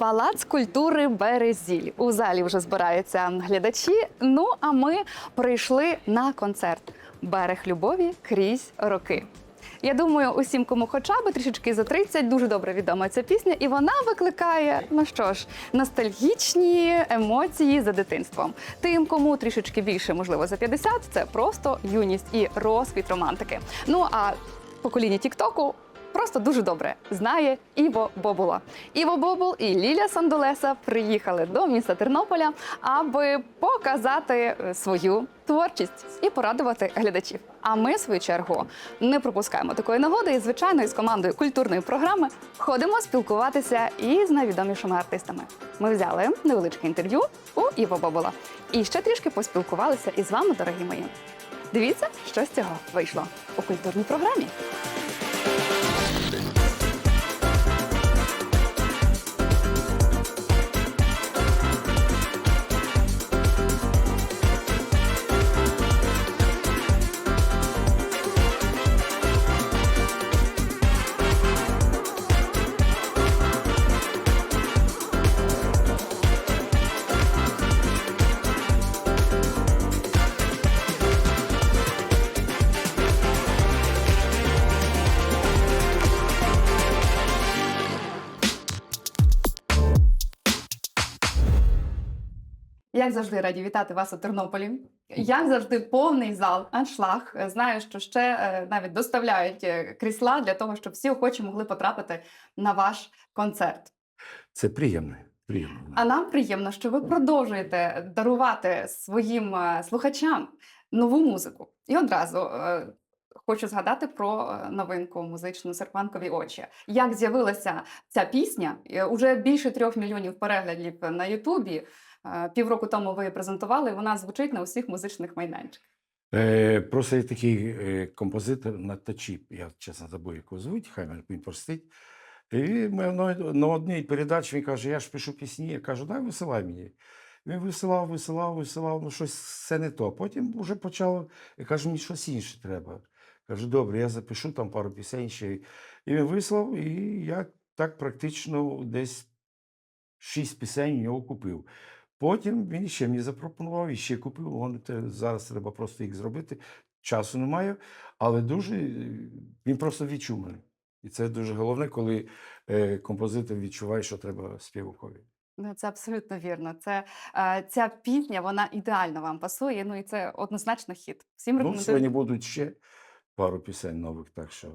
Палац культури Березіль. У залі вже збираються глядачі. Ну а ми прийшли на концерт Берег любові крізь роки. Я думаю, усім, кому хоча б трішечки за 30, дуже добре відома ця пісня, і вона викликає, ну що ж, ностальгічні емоції за дитинством. Тим, кому трішечки більше, можливо, за 50, це просто юність і розквіт романтики. Ну а покоління Тіктоку просто дуже добре знає Іво Бобула. Іво Бобул і Ліля Сандолеса приїхали до міста Тернополя, аби показати е, свою творчість і порадувати глядачів. А ми, в свою чергу, не пропускаємо такої нагоди і, звичайно, із командою культурної програми ходимо спілкуватися із найвідомішими артистами. Ми взяли невеличке інтерв'ю у Іво Бобула і ще трішки поспілкувалися із вами, дорогі мої. Дивіться, що з цього вийшло у культурній програмі. なんで? Як завжди, раді вітати вас у Тернополі. Як завжди, повний зал, аншлаг. Знаю, що ще е, навіть доставляють е, крісла для того, щоб всі охочі могли потрапити на ваш концерт. Це приємно. приємно. А нам приємно, що ви продовжуєте дарувати своїм е, слухачам нову музику. І одразу хочу згадати про новинку музичну Серпанкові очі. Як з'явилася ця пісня? Уже більше трьох мільйонів переглядів на Ютубі. Е, Півроку тому ви презентували, вона звучить на усіх музичних майданчиках. Е, просто є такий е, композитор на тачі, я чесно забув, як його звуть, хай він простить. І ми на, одній передачі він каже, я ж пишу пісні, я кажу, дай висилай мені. Він висилав, висилав, висилав, ну щось все не то. Потім вже почало, я кажу, мені щось інше треба. Кажу, добре, я запишу там пару пісень ще. І він вислав, і я так практично десь шість пісень у нього купив. Потім він ще мені запропонував і ще купив. Вон, те, зараз треба просто їх зробити. Часу немає, але дуже е, він просто відчув мене. І це дуже головне, коли е, композитор відчуває, що треба співакові. Ну, це абсолютно вірно. Це е, ця пісня, вона ідеально вам пасує. Ну і це однозначно хіт. Всім Ну, рекомендую. сьогодні будуть ще пару пісень нових, так що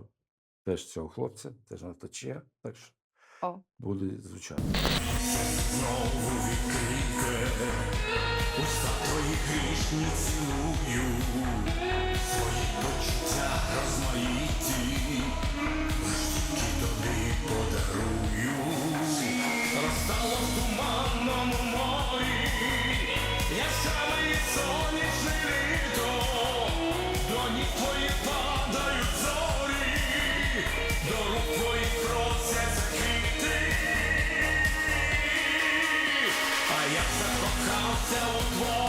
теж цього хлопця, теж на точі, так що О. буде звучати. Знову відкрийте, уста твої грішні цілую, свої почуття розмаїті, тільки тобі подарую. Розстало в туманному морі, яскраве і сонячне літо, до ніг твоїх падають зорі, до рук твоїх закохався у твої серпантові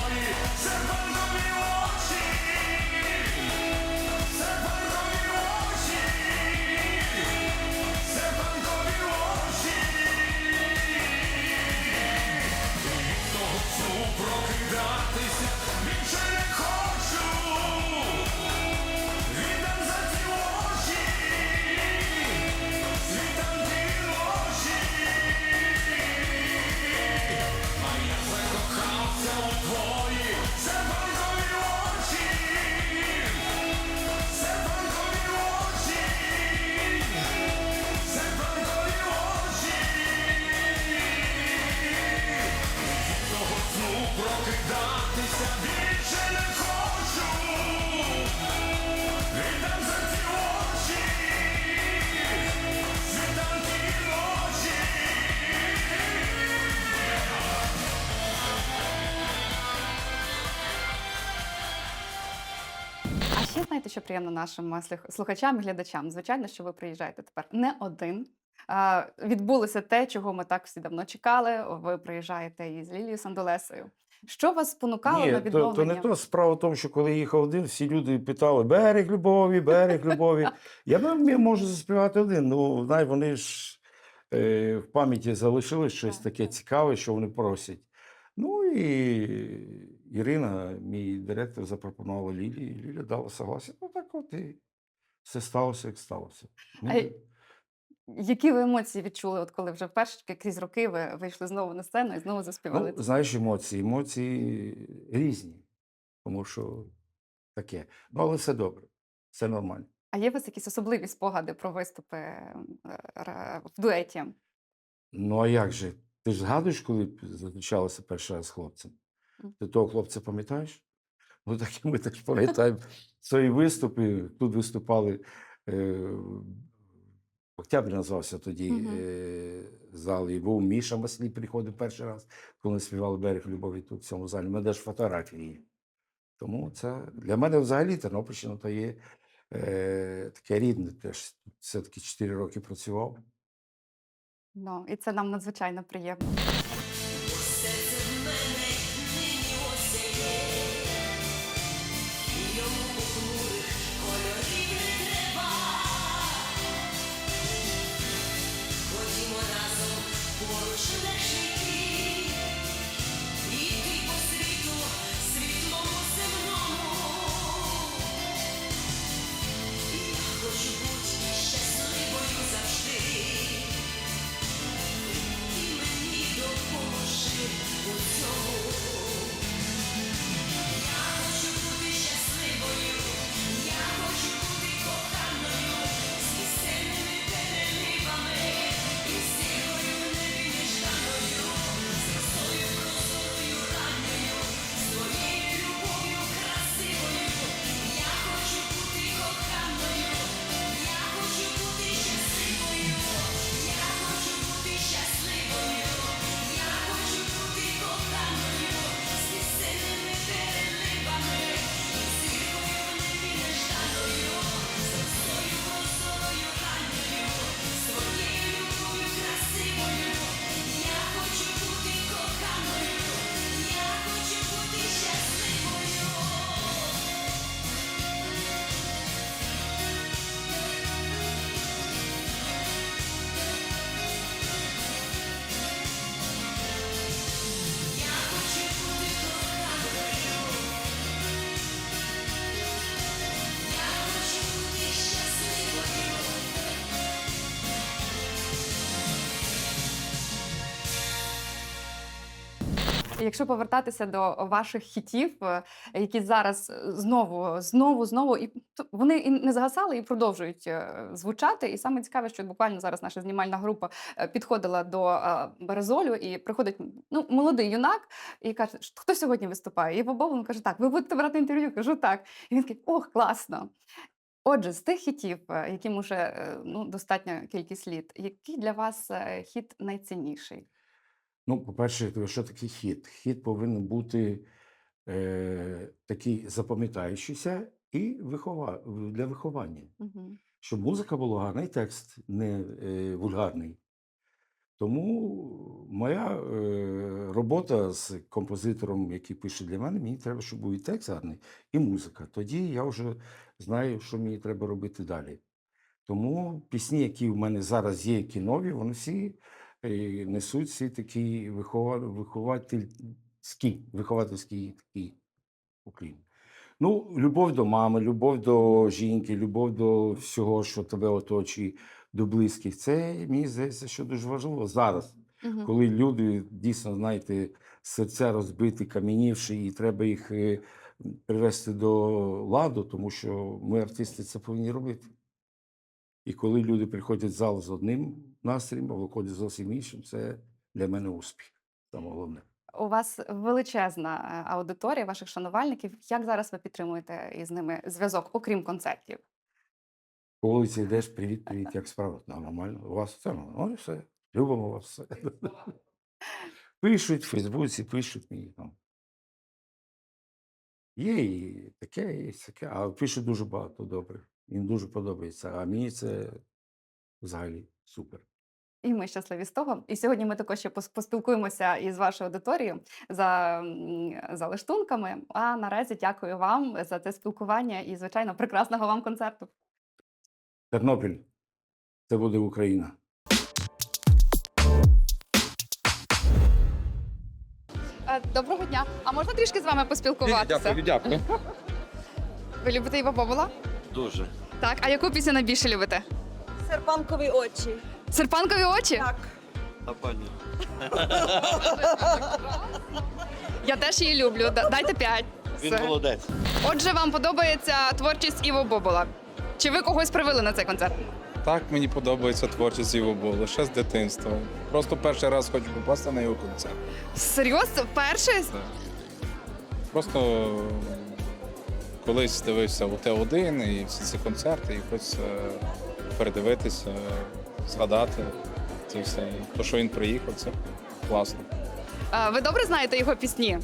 що приємно нашим слухачам і глядачам. Звичайно, що ви приїжджаєте тепер не один. Відбулося те, чого ми так всі давно чекали. Ви приїжджаєте із Лілією Сандолесою. Що вас спонукало на Ні, то, відновлення? то не то. Справа в тому, що коли їхав один, всі люди питали: берег любові, берег любові. Я, б- можу заспівати один. Ну, знай, вони ж е, в пам'яті залишилось щось таке цікаве, що вони просять. Ну і Ірина, мій директор, запропонувала Лілі, і Ліля дала согласие. Ну так от і все сталося, як сталося. А Ми- Які ви емоції відчули, от коли вже вперше крізь роки ви вийшли знову на сцену і знову заспівали? Ну, знаєш, емоції. Емоції різні, тому що таке. Ну, але все добре, все нормально. А є у вас якісь особливі спогади про виступи е, в дуеті? Ну, а як же? Ти ж згадуєш, коли зустрічалася перший раз з хлопцем? Ти того хлопця пам'ятаєш? Ну, так і ми теж пам'ятаємо свої виступи. Тут виступали. Е, Октябрь назвався тоді Мгм. е, зал. І був Міша Маслій приходив перший раз, коли співали берег любові тут в цьому залі. У мене навіть фотографії. Тому це для мене взагалі Тернопільщина то є е, таке рідне теж. Все-таки 4 роки працював. Ну, і це нам надзвичайно приємно. Якщо повертатися до ваших хітів, е, які зараз е, знову, знову, знову, і вони і не згасали і продовжують е, звучати. І саме цікаве, що буквально зараз наша знімальна група підходила до Березолю, і приходить ну, молодий юнак і каже, хто сьогодні виступає? І Бобов каже, так, ви будете брати інтерв'ю? Кажу, так. І він такий, ох, класно. Отже, з тих хітів, яким уже ну, достатня кількість літ, який для вас хіт найцінніший? Ну, по-перше, що таке хіт? Хіт повинен бути е, такий запам'ятаючийся і вихова... для виховання. Угу. Щоб музика була гарна, і текст не е, вульгарний. Тому моя е, робота з композитором, який пише для мене, мені треба, щоб був і текст гарний, і музика. Тоді я вже знаю, що мені треба робити далі. Тому пісні, які в мене зараз є, які нові, вони всі несуть всі такі вихова... виховательські, виховательський такий уклін. Ну, любов до мами, любов до жінки, любов до всього, що тебе оточує, до близьких. Це мені здається, що дуже важливо зараз, Угу. коли люди дійсно, знаєте, серця розбиті, кам'янівші, і треба їх е, привести до ладу, тому що ми, артисти, це повинні робити. І коли люди приходять в зал з одним настроєм, а виходять зовсім іншим, це для мене успіх. Саме головне. У вас величезна е, аудиторія ваших шанувальників. Як зараз ви підтримуєте із ними зв'язок, окрім концертів? По вулиці йдеш, привіт, привіт, як справа? «Ну, Нормально. У вас все нормально. Ну, і все. Любимо вас все. Пишуть в Фейсбуці, пишуть мені там. Є і таке, є таке, а пишуть дуже багато добре. Їм дуже подобається. А мені це взагалі супер. І ми щасливі з того. І сьогодні ми також ще поспілкуємося із вашою аудиторією за за лаштунками. А наразі дякую вам за це спілкування і, звичайно, прекрасного вам концерту. Тернопіль, це буде Україна. Е, доброго дня. А можна трішки з вами поспілкуватися? Дякую, дякую. Ви любите його Бобола? Дуже. Так, а яку пісню найбільше любите? Серпанкові очі. Серпанкові очі? Так. А пані. Я теж її люблю. Да- Дайте п'ять. Він Все. молодець. Отже, вам подобається творчість Іво Бобола. Чи ви когось привели на цей концерт? Так, мені подобається творчість Іво Болу, ще з дитинства. Просто перший раз хочу попасти на його концерт. Серйозно? Перший? Просто колись дивився у Т1 і всі ці концерти, і хочеться передивитися, згадати це все. І То, що він приїхав, це класно. Е, Ви добре знаєте його пісні?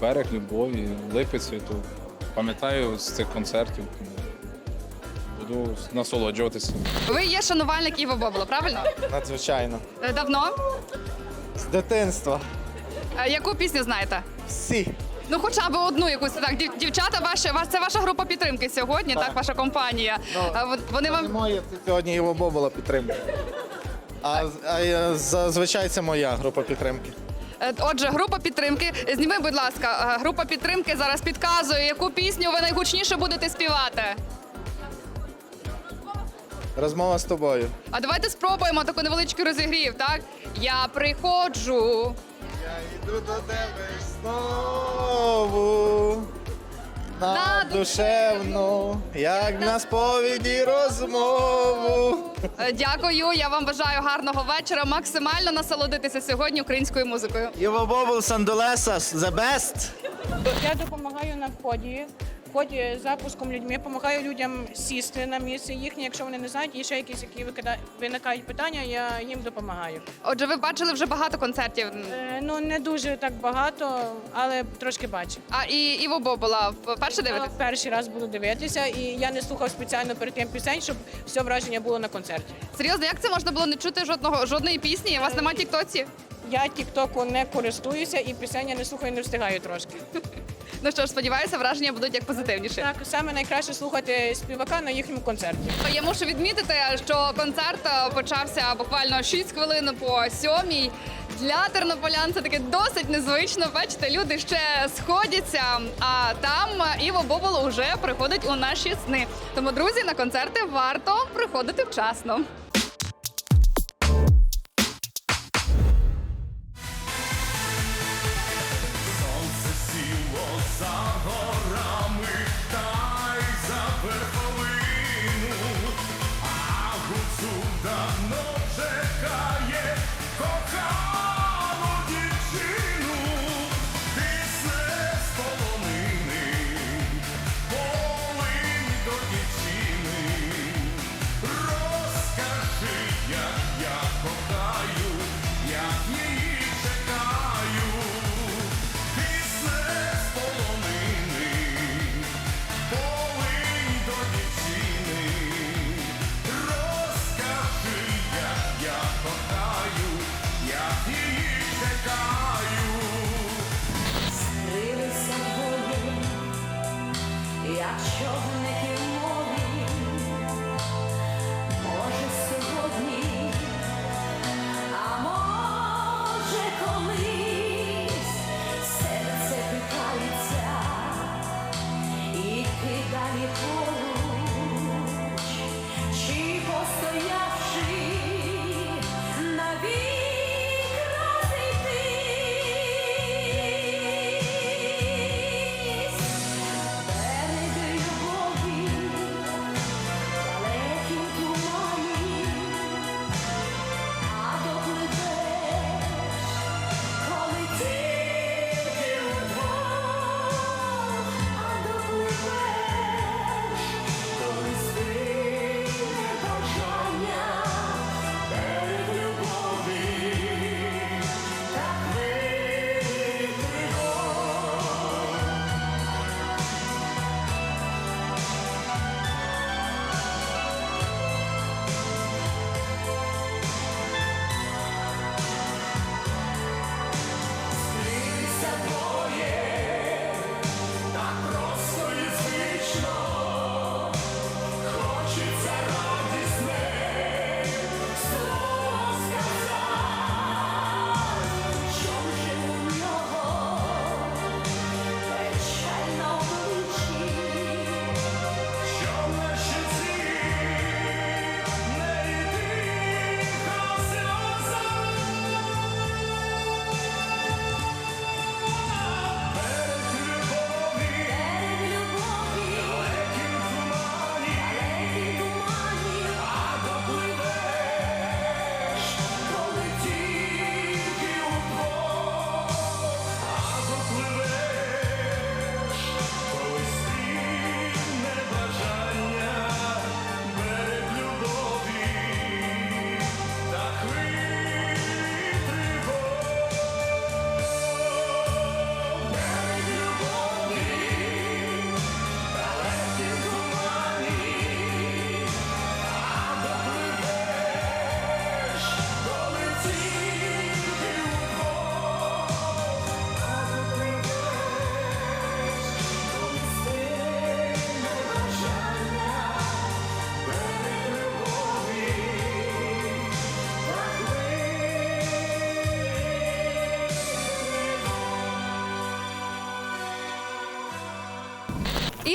Берег любові, липи цвіту. Пам'ятаю з цих концертів. Буду насолоджуватися. Ви є шанувальник Іво Бобола, правильно? Надзвичайно. Е, Давно? З дитинства. Е, Яку пісню знаєте? Всі. Ну, хоча б одну якусь так. Дів- Дівчата, ваші, вас це ваша група підтримки сьогодні, так, ваша компанія. Е, вон- Вони вам моє, це сьогодні його Бобола підтримує. А, а я- зазвичай це моя група підтримки. Е, отже, група підтримки. Зніми, будь ласка, е, група підтримки зараз підказує, яку пісню ви найгучніше будете співати. Розмова з тобою. А давайте спробуємо таку невеличкий розігрів, так? Я приходжу. Я йду до тебе знову. На, На душевну, як на сповіді розмову. Е, Дякую, я вам бажаю гарного вечора. Максимально насолодитися сьогодні українською музикою. Його Бобол Сандолеса, the best. Я допомагаю на вході. В ході запуском людьми, допомагаю людям сісти на місце їхнє, якщо вони не знають, і ще якісь, які виникають питання, я їм допомагаю. Отже, ви бачили вже багато концертів. Е, ну не дуже так багато, але трошки бачу. А і Іво Бобола вперше Я дивитесь? перший раз буду дивитися, і я не слухав спеціально перед тим пісень, щоб все враження було на концерті. Серйозно, як це можна було не чути жодного жодної пісні? У вас немає тіктоці? Я тіктоку не користуюся і пісень я не слухаю, не встигаю трошки. Ну що ж, сподіваюся, враження будуть як позитивніші. Так, саме найкраще слухати співака на їхньому концерті. Я мушу відмітити, що концерт е, почався буквально 6 хвилин по сьомій. Для тернополян це таке досить незвично. Бачите, люди ще сходяться, а там Іво Бобол уже приходить у наші сни. Тому, друзі, на концерти варто приходити вчасно.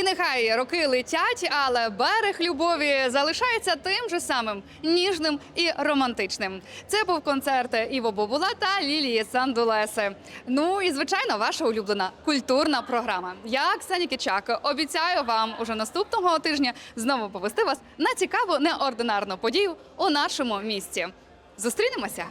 Нехай роки летять, але берег любові залишається тим же самим ніжним і романтичним. Це був концерт Іво Бобула та Лілії Сандулеси. Ну і звичайно, ваша улюблена культурна програма. Я Ксенія Кичак обіцяю вам уже наступного тижня знову повести вас на цікаву неординарну подію у нашому місті. Зустрінемося.